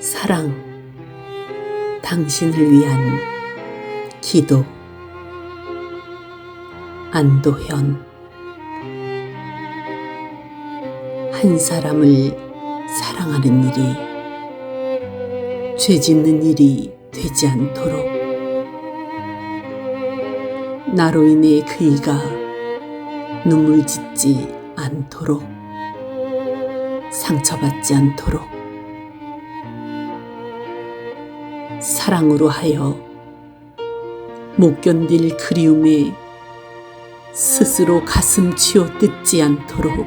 사랑, 당신을 위한 기도, 안도현. 한 사람을 사랑하는 일이 죄 짓는 일이 되지 않도록 나로 인해 그이가 눈물 짓지 않도록 상처받지 않도록 사랑으로 하여 못 견딜 그리움에 스스로 가슴 치워 뜯지 않도록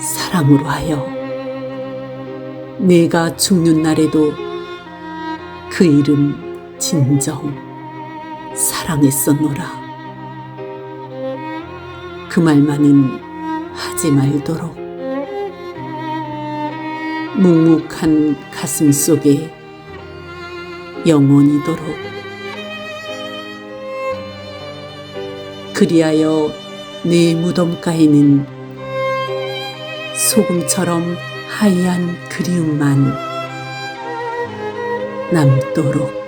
사랑으로 하여 내가 죽는 날에도 그 이름 진정 사랑했었노라. 그 말만은 하지 말도록 묵묵한 가슴 속에 영원히도록. 그리하여 내 무덤가에는 소금처럼 하얀 그리움만 남도록